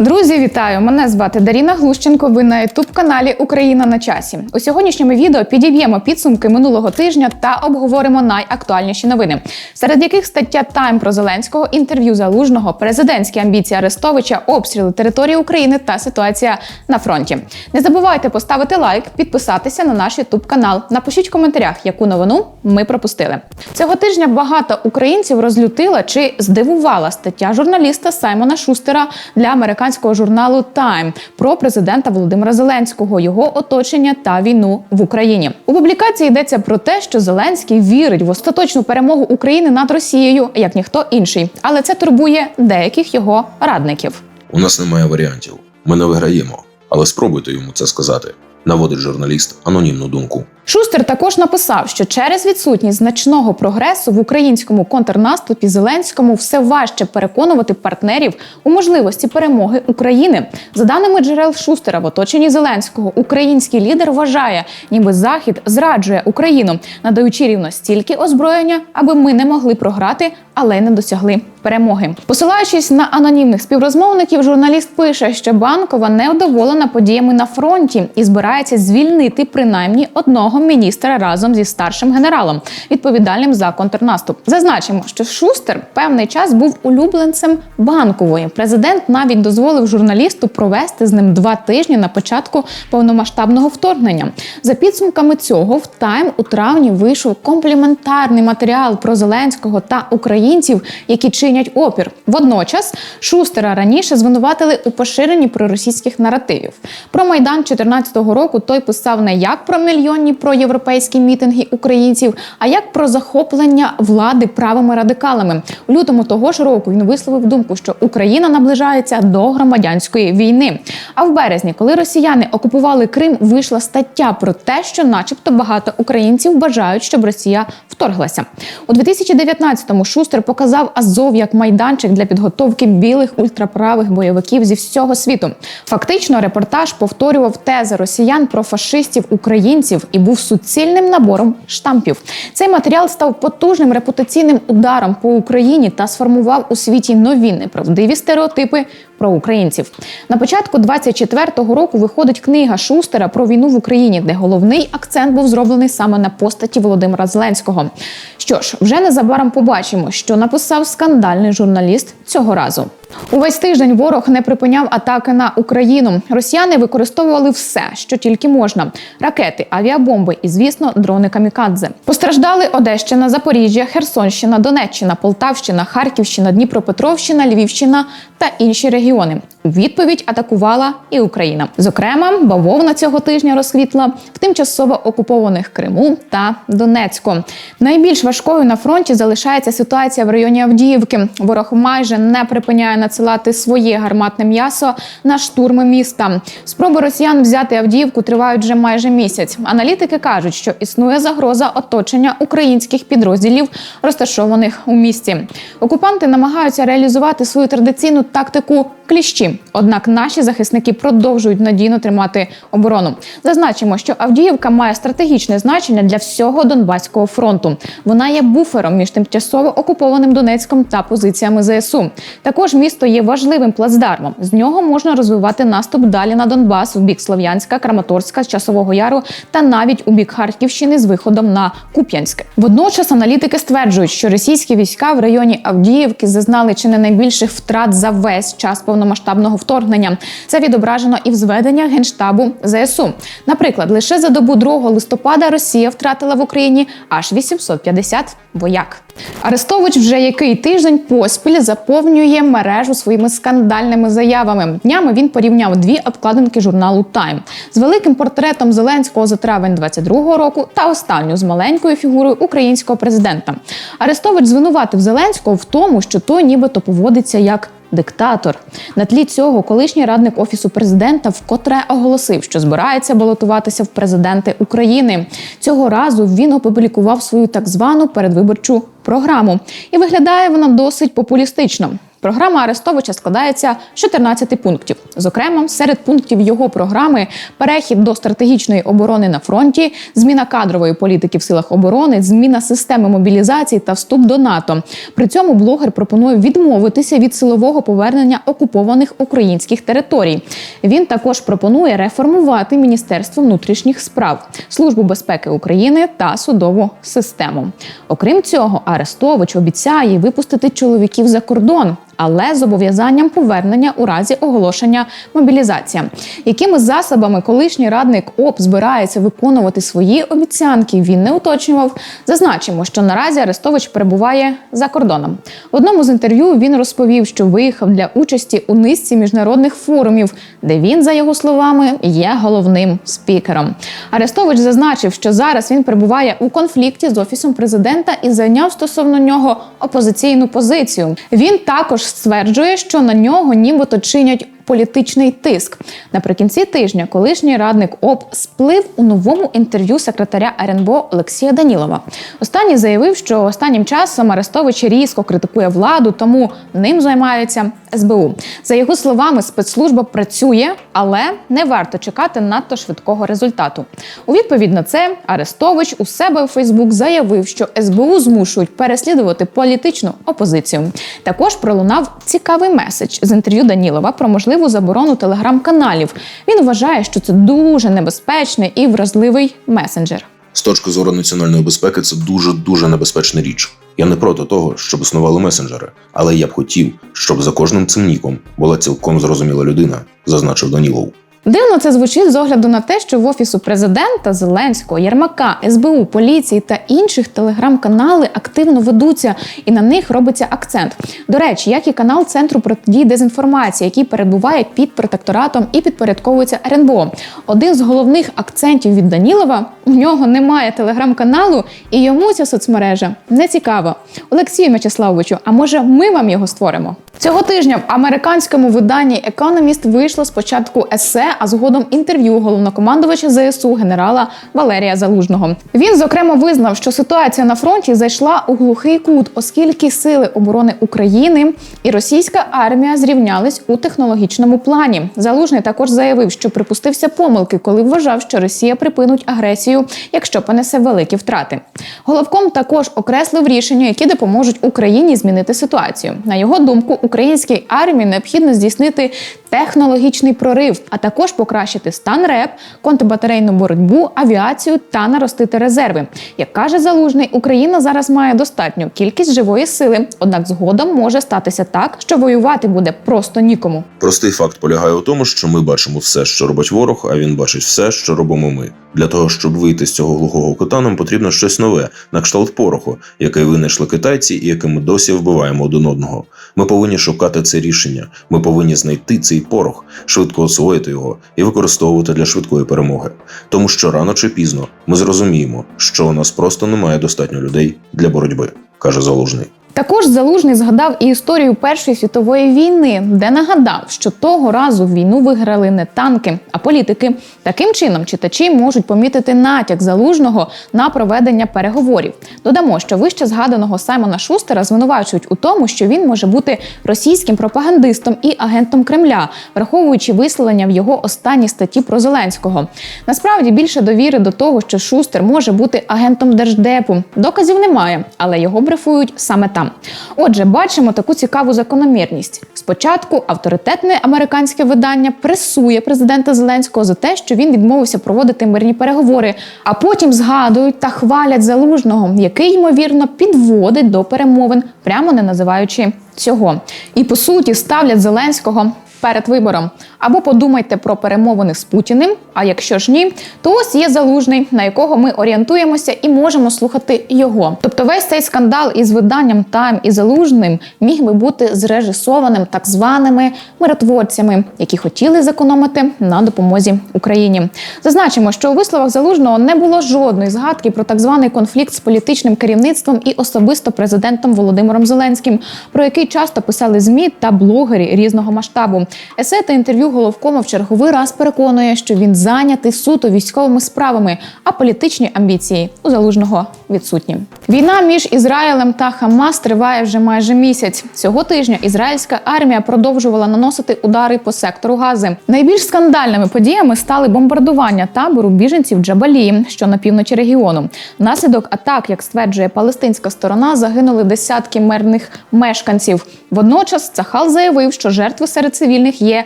Друзі, вітаю! Мене звати Даріна Глущенко. Ви на ютуб каналі Україна на часі. У сьогоднішньому відео підіб'ємо підсумки минулого тижня та обговоримо найактуальніші новини, серед яких стаття Тайм про Зеленського, інтерв'ю залужного, президентські амбіції Арестовича, обстріли території України та ситуація на фронті. Не забувайте поставити лайк, підписатися на наш ютуб канал. Напишіть в коментарях, яку новину ми пропустили. Цього тижня багато українців розлютила чи здивувала стаття журналіста Саймона Шустера для американського журналу Time про президента Володимира Зеленського, його оточення та війну в Україні. У публікації йдеться про те, що Зеленський вірить в остаточну перемогу України над Росією як ніхто інший, але це турбує деяких його радників. У нас немає варіантів. Ми не виграємо. Але спробуйте йому це сказати. Наводить журналіст анонімну думку. Шустер також написав, що через відсутність значного прогресу в українському контрнаступі Зеленському все важче переконувати партнерів у можливості перемоги України. За даними джерел Шустера, в оточенні Зеленського український лідер вважає, ніби Захід зраджує Україну, надаючи рівно стільки озброєння, аби ми не могли програти, але не досягли перемоги. Посилаючись на анонімних співрозмовників, журналіст пише, що банкова невдоволена подіями на фронті і збирається звільнити принаймні одного міністра разом зі старшим генералом, відповідальним за контрнаступ. Зазначимо, що Шустер певний час був улюбленцем банкової. Президент навіть дозволив журналісту провести з ним два тижні на початку повномасштабного вторгнення. За підсумками цього в Тайм у травні вийшов компліментарний матеріал про Зеленського та українців, які чинять опір. Водночас Шустера раніше звинуватили у поширенні проросійських наративів. Про майдан 2014 року той писав не як про мільйонні проєвропейські мітинги українців, а як про захоплення влади правими радикалами. У лютому того ж року він висловив думку, що Україна наближається до громадянської війни. А в березні, коли росіяни окупували Крим, вийшла стаття про те, що, начебто, багато українців бажають, щоб Росія вторглася. У 2019-му Шустер показав Азов як майданчик для підготовки білих ультраправих бойовиків зі всього світу. Фактично, репортаж повторював тези росіян про фашистів українців і був суцільним набором штампів. Цей матеріал став потужним репутаційним ударом по Україні та сформував у світі нові неправдиві стереотипи про українців. На початку 24-го року виходить книга Шустера про війну в Україні, де головний акцент був зроблений саме на постаті Володимира Зеленського. Що ж, вже незабаром побачимо, що написав скандальний журналіст цього разу. Увесь тиждень ворог не припиняв атаки на Україну. Росіяни використовували все, що тільки можна: ракети, авіабомби і, звісно, дрони камікадзе. Постраждали Одещина, Запоріжжя, Херсонщина, Донеччина, Полтавщина, Харківщина, Дніпропетровщина, Львівщина та інші регіони. У відповідь атакувала і Україна. Зокрема, бавовна цього тижня розквітла в тимчасово окупованих Криму та Донецьку. Найбільш важкою на фронті залишається ситуація в районі Авдіївки. Ворог майже не припиняє надсилати своє гарматне м'ясо на штурми міста. Спроби росіян взяти Авдіївку тривають вже майже місяць. Аналітики кажуть, що існує загроза оточення українських підрозділів, розташованих у місті. Окупанти намагаються реалізувати свою традиційну тактику кліщі. Однак наші захисники продовжують надійно тримати оборону. Зазначимо, що Авдіївка має стратегічне значення для всього Донбаського фронту. Вона є буфером між тимчасово окупованим Донецьком та позиціями ЗСУ. Також місто є важливим плацдармом. З нього можна розвивати наступ далі на Донбас в бік Слов'янська, Краматорська, Часового Яру та навіть у бік Харківщини з виходом на Куп'янське. Водночас аналітики стверджують, що російські війська в районі Авдіївки зазнали чи не найбільших втрат за весь час повномасштабного вторгнення. Це відображено і в зведеннях генштабу ЗСУ. Наприклад, лише за добу 2 листопада Росія втратила в Україні аж 850 вояк. Арестович вже який тиждень поспіль заповнює мережу своїми скандальними заявами. Днями він порівняв дві обкладинки журналу Тайм з великим портретом Зеленського за травень 22-го року та останню з маленькою фігурою українського президента. Арестович звинуватив Зеленського в тому, що той нібито поводиться як диктатор. На тлі цього колишній радник офісу президента вкотре оголосив, що збирається балотуватися в президенти України. Цього разу він опублікував свою так звану передвиборчу програму, і виглядає вона досить популістично. Програма Арестовича складається з 14 пунктів. Зокрема, серед пунктів його програми перехід до стратегічної оборони на фронті, зміна кадрової політики в силах оборони, зміна системи мобілізації та вступ до НАТО. При цьому блогер пропонує відмовитися від силового повернення окупованих українських територій. Він також пропонує реформувати Міністерство внутрішніх справ, Службу безпеки України та судову систему. Окрім цього, Арестович обіцяє випустити чоловіків за кордон. Але з зобов'язанням повернення у разі оголошення мобілізації. Якими засобами колишній радник ОП збирається виконувати свої обіцянки, він не уточнював. Зазначимо, що наразі Арестович перебуває за кордоном. В одному з інтерв'ю він розповів, що виїхав для участі у низці міжнародних форумів, де він, за його словами, є головним спікером. Арестович зазначив, що зараз він перебуває у конфлікті з офісом президента і зайняв стосовно нього опозиційну позицію. Він також стверджує, що на нього нібито чинять. Політичний тиск наприкінці тижня колишній радник ОП сплив у новому інтерв'ю секретаря РНБО Олексія Данілова. Останній заявив, що останнім часом Арестович різко критикує владу, тому ним займається СБУ. За його словами, спецслужба працює, але не варто чекати надто швидкого результату. У відповідь на це Арестович у себе у Фейсбук заявив, що СБУ змушують переслідувати політичну опозицію. Також пролунав цікавий меседж з інтерв'ю Данілова про можливу заборону телеграм-каналів. Він вважає, що це дуже небезпечний і вразливий месенджер. З точки зору національної безпеки, це дуже дуже небезпечна річ. Я не проти того, щоб існували месенджери, але я б хотів, щоб за кожним цим ніком була цілком зрозуміла людина, зазначив Данілов. Дивно це звучить з огляду на те, що в офісу президента Зеленського, Єрмака, СБУ, поліції та інших телеграм-канали активно ведуться, і на них робиться акцент. До речі, як і канал Центру протидії дезінформації, який перебуває під протекторатом і підпорядковується РНБО. Один з головних акцентів від Данілова у нього немає телеграм-каналу, і йому ця соцмережа не цікава. Олексію М'ячеславовичу, а може ми вам його створимо? Цього тижня в американському виданні Economist вийшло спочатку есе, а згодом інтерв'ю головнокомандувача ЗСУ генерала Валерія Залужного. Він зокрема визнав, що ситуація на фронті зайшла у глухий кут, оскільки сили оборони України і російська армія зрівнялись у технологічному плані. Залужний також заявив, що припустився помилки, коли вважав, що Росія припинить агресію, якщо понесе великі втрати. Головком також окреслив рішення, які допоможуть Україні змінити ситуацію. На його думку, українській армії необхідно здійснити технологічний прорив, а також покращити стан РЕП, контрбатарейну боротьбу, авіацію та наростити резерви. Як каже залужний, Україна зараз має достатню кількість живої сили, однак згодом може статися так, що воювати буде просто нікому. Простий факт полягає у тому, що ми бачимо все, що робить ворог, а він бачить все, що робимо ми. Для того, щоб вийти з цього глухого кута, нам потрібно щось нове, на кшталт пороху, який винайшли китайці і яким ми досі вбиваємо один одного. Ми повинні шукати це рішення. Ми повинні знайти цей порох, швидко освоїти його і використовувати для швидкої перемоги. Тому що рано чи пізно ми зрозуміємо, що у нас просто немає достатньо людей для боротьби, каже залужний. Також залужний згадав і історію Першої світової війни, де нагадав, що того разу війну виграли не танки, а політики. Таким чином читачі можуть помітити натяк залужного на проведення переговорів. Додамо, що вище згаданого Саймона Шустера звинувачують у тому, що він може бути російським пропагандистом і агентом Кремля, враховуючи висловлення в його останній статті про Зеленського. Насправді більше довіри до того, що Шустер може бути агентом держдепу. Доказів немає, але його брифують саме там. Отже, бачимо таку цікаву закономірність. Спочатку авторитетне американське видання пресує президента Зеленського за те, що він відмовився проводити мирні переговори, а потім згадують та хвалять залужного, який ймовірно підводить до перемовин, прямо не називаючи цього. І по суті ставлять Зеленського. Перед вибором або подумайте про перемовини з Путіним. А якщо ж ні, то ось є залужний, на якого ми орієнтуємося і можемо слухати його. Тобто, весь цей скандал із виданням Тайм і залужним міг би бути зрежисованим так званими миротворцями, які хотіли зекономити на допомозі Україні. Зазначимо, що у висловах залужного не було жодної згадки про так званий конфлікт з політичним керівництвом і особисто президентом Володимиром Зеленським, про який часто писали змі та блогери різного масштабу. Есе та інтерв'ю головкома в черговий раз переконує, що він зайнятий суто військовими справами, а політичні амбіції у залужного відсутні. Війна між Ізраїлем та Хамас триває вже майже місяць. Цього тижня ізраїльська армія продовжувала наносити удари по сектору Гази. Найбільш скандальними подіями стали бомбардування табору біженців Джабалі, що на півночі регіону. Внаслідок атак, як стверджує палестинська сторона, загинули десятки мирних мешканців. Водночас Цахал заявив, що жертви серед цивільних є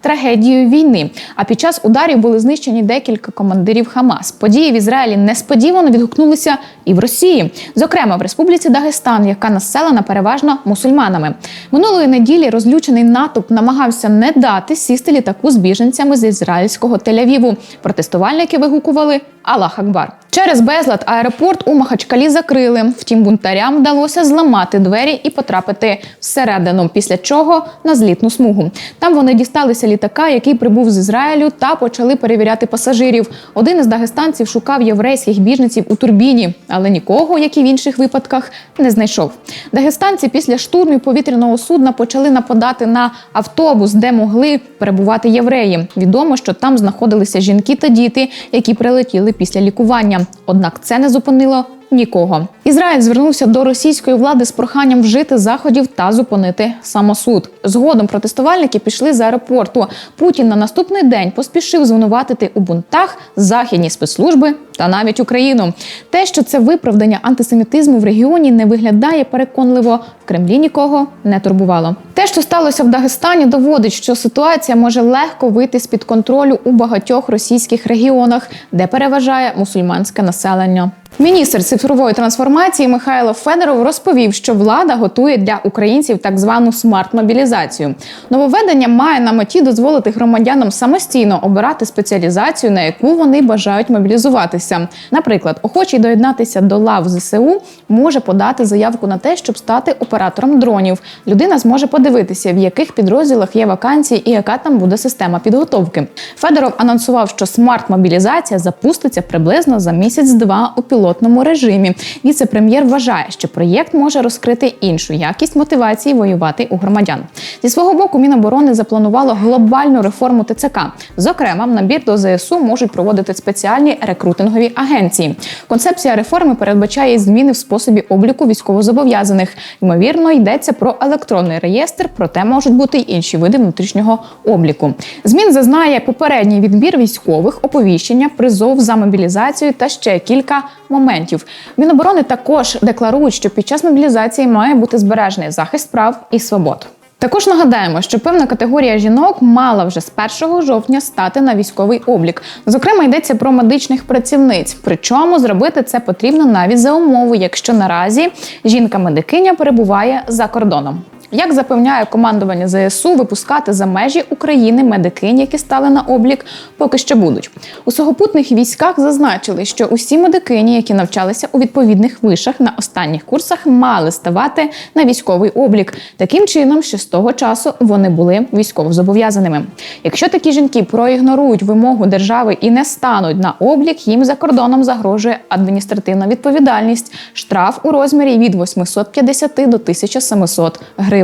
трагедією війни. А під час ударів були знищені декілька командирів Хамас. Події в Ізраїлі несподівано відгукнулися і в Росії, зокрема в Республіці Дагестан, яка населена переважно мусульманами. Минулої неділі розлючений натовп намагався не дати сісти літаку з біженцями з ізраїльського Тель-Авіву. Протестувальники вигукували Аллах Акбар. Через безлад аеропорт у Махачкалі закрили. Втім, бунтарям вдалося зламати двері і потрапити всередину. Після чого на злітну смугу. Там вони дісталися літака, який прибув з Ізраїлю, та почали перевіряти пасажирів. Один із дагестанців шукав єврейських біженців у турбіні, але нікого, як і в інших випадках, не знайшов. Дагестанці після штурмів повітряного судна почали нападати на автобус, де могли перебувати євреї. Відомо, що там знаходилися жінки та діти, які прилетіли після лікування. Однак це не зупинило нікого. Ізраїль звернувся до російської влади з проханням вжити заходів та зупинити самосуд. Згодом протестувальники пішли з аеропорту. Путін на наступний день поспішив звинуватити у бунтах західні спецслужби та навіть Україну. Те, що це виправдання антисемітизму в регіоні, не виглядає переконливо. В Кремлі нікого не турбувало. Те, що сталося в Дагестані, доводить, що ситуація може легко вийти з під контролю у багатьох російських регіонах, де переважає мусульманське населення. Міністр цифрової трансформації Михайло Федоров розповів, що влада готує для українців так звану смарт-мобілізацію. Нововведення має на меті дозволити громадянам самостійно обирати спеціалізацію, на яку вони бажають мобілізуватися. Наприклад, охочий доєднатися до лав ЗСУ може подати заявку на те, щоб стати оператором дронів. Людина зможе подивитися, в яких підрозділах є вакансії і яка там буде система підготовки. Федоров анонсував, що смарт-мобілізація запуститься приблизно за місяць-два у пілотному режимі. Віце-прем'єр вважає, що проєкт може розкрити іншу якість мотивації воювати у громадян. Зі свого боку, Міноборони запланувало глобальну реформу ТЦК. Зокрема, набір до ЗСУ можуть проводити спеціальні рекрутингові агенції. Концепція реформи передбачає зміни в способі обліку військовозобов'язаних. Ймовірно, йдеться про електронний реєстр, проте можуть бути й інші види внутрішнього обліку. Змін зазнає попередній відбір військових, оповіщення, призов за мобілізацію та ще кілька моментів. Міноборони також декларують, що під час мобілізації має бути збережений захист прав і свобод. Також нагадаємо, що певна категорія жінок мала вже з 1 жовтня стати на військовий облік. Зокрема, йдеться про медичних працівниць. Причому зробити це потрібно навіть за умови, якщо наразі жінка-медикиня перебуває за кордоном. Як запевняє командування ЗСУ, випускати за межі України медикинь, які стали на облік, поки що будуть. У сухопутних військах зазначили, що усі медикині, які навчалися у відповідних вишах на останніх курсах, мали ставати на військовий облік. Таким чином, що з того часу вони були військовозобов'язаними. Якщо такі жінки проігнорують вимогу держави і не стануть на облік, їм за кордоном загрожує адміністративна відповідальність, штраф у розмірі від 850 до 1700 гривень.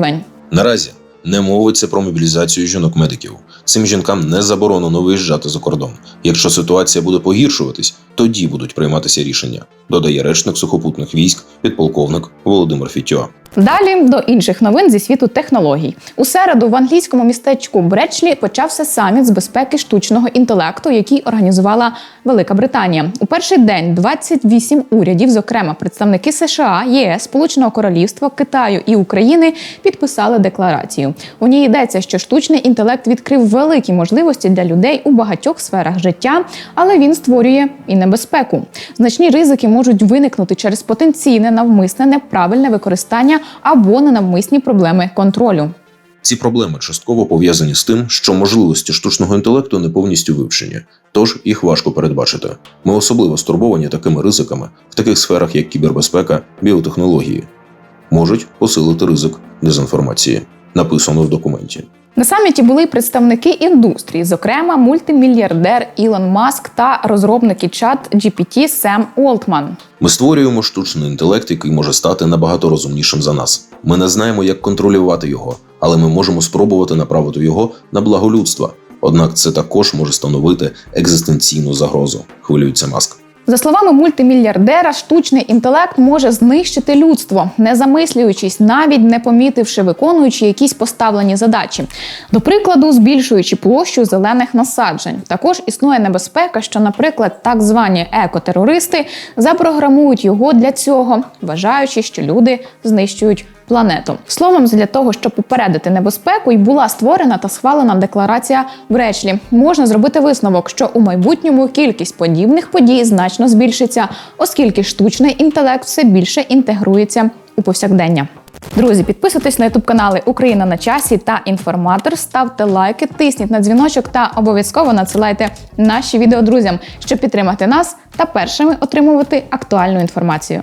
Наразі не мовиться про мобілізацію жінок-медиків. Цим жінкам не заборонено виїжджати за кордон. Якщо ситуація буде погіршуватись, тоді будуть прийматися рішення, додає речник сухопутних військ, підполковник Володимир Фітьо. Далі до інших новин зі світу технологій. У середу в англійському містечку Бречлі почався саміт з безпеки штучного інтелекту, який організувала Велика Британія. У перший день 28 урядів, зокрема представники США, ЄС, Сполученого Королівства, Китаю і України, підписали декларацію. У ній йдеться, що штучний інтелект відкрив великі можливості для людей у багатьох сферах життя, але він створює і небезпеку. Значні ризики можуть виникнути через потенційне навмисне неправильне використання або ненавмисні проблеми контролю. Ці проблеми частково пов'язані з тим, що можливості штучного інтелекту не повністю вивчені, тож їх важко передбачити. Ми особливо стурбовані такими ризиками в таких сферах, як кібербезпека, біотехнології, можуть посилити ризик дезінформації, написано в документі. На саміті були й представники індустрії, зокрема мультимільярдер Ілон Маск та розробники чат GPT Сем Олтман. Ми створюємо штучний інтелект, який може стати набагато розумнішим за нас. Ми не знаємо, як контролювати його, але ми можемо спробувати направити його на благо людства. Однак це також може становити екзистенційну загрозу. Хвилюється маск. За словами мультимільярдера, штучний інтелект може знищити людство, не замислюючись, навіть не помітивши, виконуючи якісь поставлені задачі. До прикладу, збільшуючи площу зелених насаджень. Також існує небезпека, що, наприклад, так звані екотерористи запрограмують його для цього, вважаючи, що люди знищують планету. Словом, для того, щоб попередити небезпеку, й була створена та схвалена декларація в Речлі. Можна зробити висновок, що у майбутньому кількість подібних подій значно збільшиться, оскільки штучний інтелект все більше інтегрується у повсякдення. Друзі, підписуйтесь на ютуб канали Україна на часі та інформатор. Ставте лайки, тисніть на дзвіночок та обов'язково надсилайте наші відео друзям, щоб підтримати нас та першими отримувати актуальну інформацію.